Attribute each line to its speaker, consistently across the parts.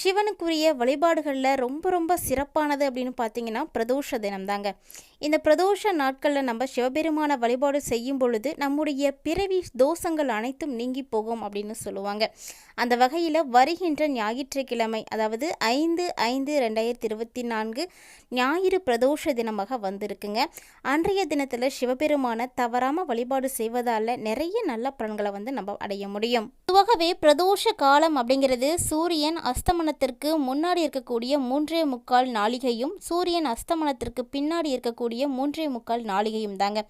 Speaker 1: சிவனுக்குரிய வழிபாடுகளில் ரொம்ப ரொம்ப சிறப்பானது அப்படின்னு பார்த்தீங்கன்னா பிரதோஷ தினம்தாங்க. இந்த பிரதோஷ நாட்களில் நம்ம சிவபெருமான வழிபாடு செய்யும் பொழுது நம்முடைய பிறவி தோஷங்கள் அனைத்தும் நீங்கி போகும் அப்படின்னு சொல்லுவாங்க. அந்த வகையில் வருகின்ற ஞாயிற்றுக்கிழமை அதாவது ஐந்து ஐந்து ரெண்டாயிரத்தி இருபத்தி நான்கு ஞாயிறு பிரதோஷ தினமாக வந்திருக்குங்க. அன்றைய தினத்தில் சிவபெருமான தவறாமல் வழிபாடு செய்வதால் நிறைய நல்ல பலன்களை வந்து நம்ம அடைய முடியும். பொதுவாகவே பிரதோஷ காலம் அப்படிங்கிறது சூரியன் அஸ்தம அஸ்தமனத்திற்கு முன்னாடி இருக்கக்கூடிய மூன்றே முக்கால் நாளிகையும் சூரியன் அஸ்தமனத்திற்கு பின்னாடி இருக்கக்கூடிய மூன்றே முக்கால் நாளிகையும் தாங்க.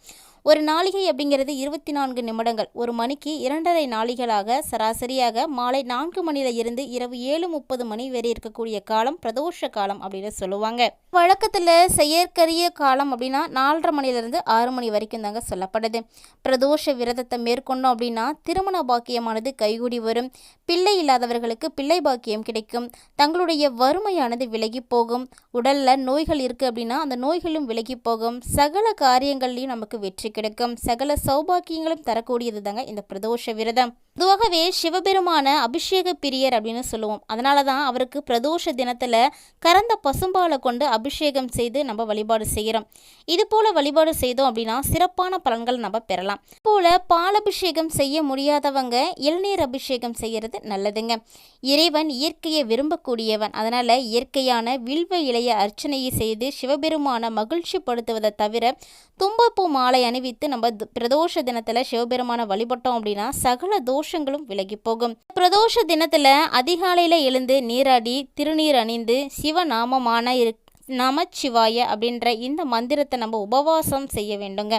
Speaker 1: ஒரு நாளிகை அப்படிங்கிறது இருபத்தி நான்கு நிமிடங்கள். ஒரு மணிக்கு இரண்டரை நாளிகளாக சராசரியாக மாலை நான்கு மணியில இருந்து இரவு ஏழு முப்பது மணி வரை இருக்கக்கூடிய காலம் பிரதோஷ காலம் அப்படின்னு சொல்லுவாங்க. வழக்கத்தில் செயற்கரிய காலம் அப்படின்னா நாலரை மணிலேருந்து ஆறு மணி வரைக்கும் தாங்க சொல்லப்படுது. பிரதோஷ விரதத்தை மேற்கொண்டோம் அப்படின்னா திருமண பாக்கியமானது கைகூடி வரும். பிள்ளை இல்லாதவர்களுக்கு பிள்ளை பாக்கியம் கிடைக்கும். தங்களுடைய வறுமையானது விலகி போகும். உடல்ல நோய்கள் இருக்கு அப்படின்னா அந்த நோய்களும் விலகி போகும். சகல காரியங்கள்லையும் நமக்கு வெற்றி கிடைக்கும். சகல சௌபாக்கியங்களும் தரக்கூடியது தாங்க இந்த பிரதோஷ விரதம். பொதுவாகவே சிவபெருமான அபிஷேக பிரியர் அப்படின்னு சொல்லுவோம். அதனால தான் அவருக்கு பிரதோஷ தினத்தில் கறந்த பசும்பாலை கொண்டு அபிஷேகம் செய்து நம்ம வழிபாடு செய்கிறோம் இது போல வழிபாடு செய்தோம் அப்படின்னா சிறப்பான பலன்கள் நம்ம பெறலாம். போல பாலபிஷேகம் செய்ய முடியாதவங்க இளநீர் அபிஷேகம் செய்கிறது நல்லதுங்க. இறைவன் இயற்கையை விரும்பக்கூடியவன். அதனால் இயற்கையான வில்வ இலைய அர்ச்சனையை செய்து சிவபெருமான மகிழ்ச்சிப்படுத்துவதை தவிர தும்பப்பூ மாலை அணிவித்து நம்ம பிரதோஷ தினத்தில் சிவபெருமான வழிபட்டோம் அப்படின்னா சகல தோஷங்களும் விலகி போகும். பிரதோஷ தினத்தில் அதிகாலையில் எழுந்து நீராடி திருநீர் அணிந்து சிவநாமமான இரு நமச்சிவாய அப்படின்ற இந்த மந்திரத்தை நம்ம உபவாசம் செய்ய வேண்டுங்க.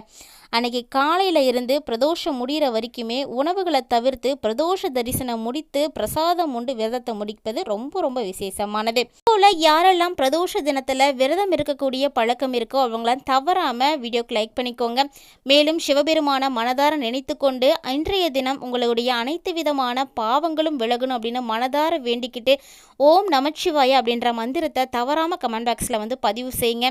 Speaker 1: அன்னைக்கு காலையில் இருந்து பிரதோஷம் முடிகிற வரைக்குமே உணவுகளை தவிர்த்து பிரதோஷ தரிசனம் முடித்து பிரசாதம் உண்டு விரதத்தை முடிப்பது ரொம்ப ரொம்ப விசேஷமானது. போல யாரெல்லாம் பிரதோஷ தினத்தில் விரதம் இருக்கக்கூடிய பழக்கம் இருக்கோ அவங்களாம் தவறாமல் வீடியோக்கு லைக் பண்ணிக்கோங்க. மேலும் சிவபெருமான மனதார நினைத்து கொண்டு இன்றைய தினம் உங்களுடைய அனைத்து விதமான பாவங்களும் விலகணும் அப்படின்னு மனதார வேண்டிக்கிட்டு ஓம் நமச்சிவாய அப்படின்ற மந்திரத்தை தவறாமல் கமெண்ட் பாக்ஸில் வந்து பதிவு செய்யுங்க.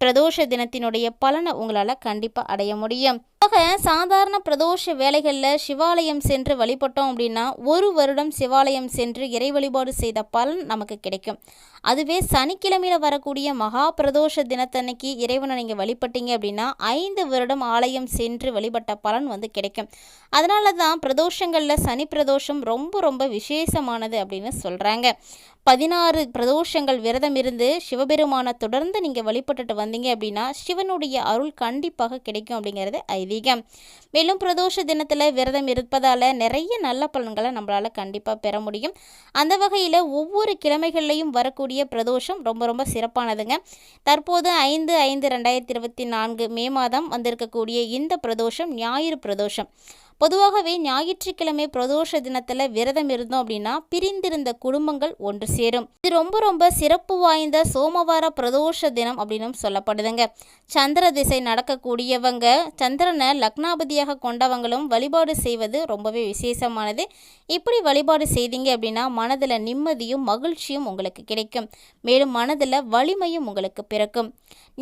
Speaker 1: பிரதோஷ தினத்தினுடைய பலனை உங்களால் கண்டிப்பாக அடைய முடியும். ஆக சாதாரண பிரதோஷ வேலைகளில் சிவாலயம் சென்று வழிபட்டோம் அப்படின்னா ஒரு வருடம் சிவாலயம் சென்று இறை வழிபாடு செய்த பலன் நமக்கு கிடைக்கும். அதுவே சனிக்கிழமையில் வரக்கூடிய மகா பிரதோஷ தினத்தன்னைக்கு இறைவனை நீங்கள் வழிபட்டீங்க அப்படின்னா ஐந்து வருடம் ஆலயம் சென்று வழிபட்ட பலன் வந்து கிடைக்கும். அதனால தான் பிரதோஷங்களில் சனி பிரதோஷம் ரொம்ப ரொம்ப விசேஷமானது அப்படின்னு சொல்கிறாங்க பதினாறு பிரதோஷங்கள் விரதம் இருந்து சிவபெருமானை தொடர்ந்து நீங்கள் வழிபட்டுட்டு வந்தீங்க அப்படின்னா சிவனுடைய அருள் கண்டிப்பாக கிடைக்கும் அப்படிங்கிறது ஐதீகம். மேலும் பிரதோஷ தினத்தில் விரதம் இருப்பதால் நிறைய நல்ல பலன்களை நம்மளால் கண்டிப்பாக பெற முடியும். அந்த வகையில் ஒவ்வொரு கிழமைகள்லையும் வரக்கூடிய பிரதோஷம் ரொம்ப ரொம்ப சிறப்பானதுங்க. தற்போது ஐந்து ஐந்து ரெண்டாயிரத்தி இருபத்தி நான்கு மே மாதம் வந்திருக்கக்கூடிய இந்த பிரதோஷம் ஞாயிறு பிரதோஷம். பொதுவாகவே ஞாயிற்றுக்கிழமை பிரதோஷ தினத்தில் விரதம் இருந்தோம் அப்படின்னா பிரிந்திருந்த குடும்பங்கள் ஒன்று சேரும். இது ரொம்ப ரொம்ப சிறப்பு வாய்ந்த சோமவார பிரதோஷ தினம் அப்படின்னு சொல்லப்படுதுங்க. சந்திர திசை நடக்கக்கூடியவங்க சந்திரனை லக்னாபதியாக கொண்டவங்களும் வழிபாடு செய்வது ரொம்பவே விசேஷமானது. இப்படி வழிபாடு செய்தீங்க அப்படின்னா மனதில் நிம்மதியும் மகிழ்ச்சியும் உங்களுக்கு கிடைக்கும். மேலும் மனதில் வலிமையும் உங்களுக்கு பிறக்கும்.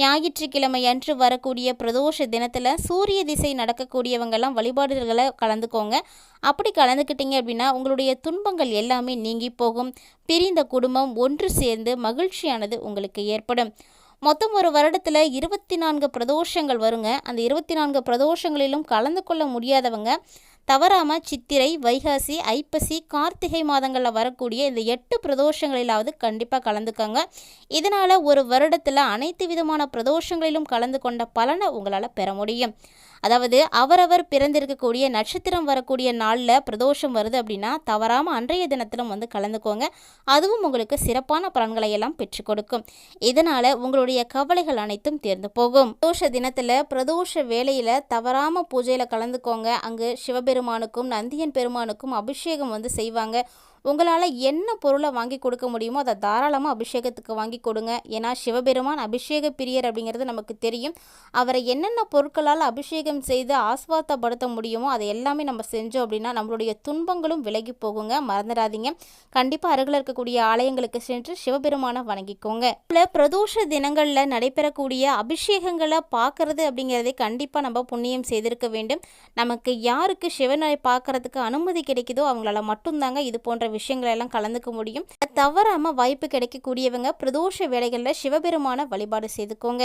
Speaker 1: ஞாயிற்றுக்கிழமை அன்று வரக்கூடிய பிரதோஷ தினத்தில் சூரிய திசை நடக்கக்கூடியவங்கெல்லாம் வழிபாடுகளை கலந்துக்கோங்க. அப்படி கலந்துக்கிட்டீங்க அப்படின்னா உங்களுடைய துன்பங்கள் எல்லாமே நீங்கி போகும். பிரிந்த குடும்பம் ஒன்று சேர்ந்து மகிழ்ச்சியானது உங்களுக்கு ஏற்படும். மொத்தம் ஒரு வருடத்தில் இருபத்தி நான்கு பிரதோஷங்கள் வருங்க. அந்த இருபத்தி நான்கு பிரதோஷங்களிலும் கலந்து கொள்ள முடியாதவங்க தவறாமல் சித்திரை வைகாசி ஐப்பசி கார்த்திகை மாதங்களில் வரக்கூடிய இந்த எட்டு பிரதோஷங்களிலாவது கண்டிப்பாக கலந்துக்கோங்க. இதனால் ஒரு வருடத்தில் அனைத்து விதமான பிரதோஷங்களிலும் கலந்து கொண்ட பலனை உங்களால் பெற முடியும். அதாவது அவரவர் பிறந்திருக்கக்கூடிய நட்சத்திரம் வரக்கூடிய நாளில் பிரதோஷம் வருது அப்படின்னா தவறாமல் அன்றைய தினத்திலும் வந்து கலந்துக்கோங்க. அதுவும் உங்களுக்கு சிறப்பான பலன்களை எல்லாம் பெற்றுக் கொடுக்கும். இதனால் உங்களுடைய கவலைகள் அனைத்தும் தேர்ந்து போகும். பிரதோஷ தினத்தில் பிரதோஷ வேலையில் தவறாமல் பூஜையில் கலந்துக்கோங்க. அங்கு சிவபெருமானுக்கும் நந்தியன் பெருமானுக்கும் அபிஷேகம் வந்து செய்வாங்க. உங்களால் என்ன பொருளை வாங்கி கொடுக்க முடியுமோ அதை தாராளமாக அபிஷேகத்துக்கு வாங்கி கொடுங்க. ஏன்னா சிவபெருமான் அபிஷேக பிரியர் அப்படிங்கிறது நமக்கு தெரியும். அவரை என்னென்ன பொருட்களால் அபிஷேகம் செய்து ஆஸ்வாதப்படுத்த முடியுமோ அதை எல்லாமே நம்ம செஞ்சோம் அப்படின்னா நம்மளுடைய துன்பங்களும் விலகி போகுங்க. மறந்துடாதீங்க. கண்டிப்பாக அருகில் இருக்கக்கூடிய ஆலயங்களுக்கு சென்று சிவபெருமானை வணங்கிக்கோங்க. இதில் பிரதோஷ தினங்களில் நடைபெறக்கூடிய அபிஷேகங்களை பார்க்கறது அப்படிங்கிறதே கண்டிப்பாக நம்ம புண்ணியம் செய்திருக்க வேண்டும். நமக்கு யாருக்கு சிவனை பார்க்கறதுக்கு அனுமதி கிடைக்குதோ அவங்களால மட்டும்தாங்க இது போன்ற விஷயங்களெல்லாம் கலந்துக்க முடியும். தவறாமல் வாய்ப்பு கிடைக்கக்கூடியவங்க பிரதோஷ வேலைகளில் சிவபெருமான வழிபாடு செய்துக்கோங்க.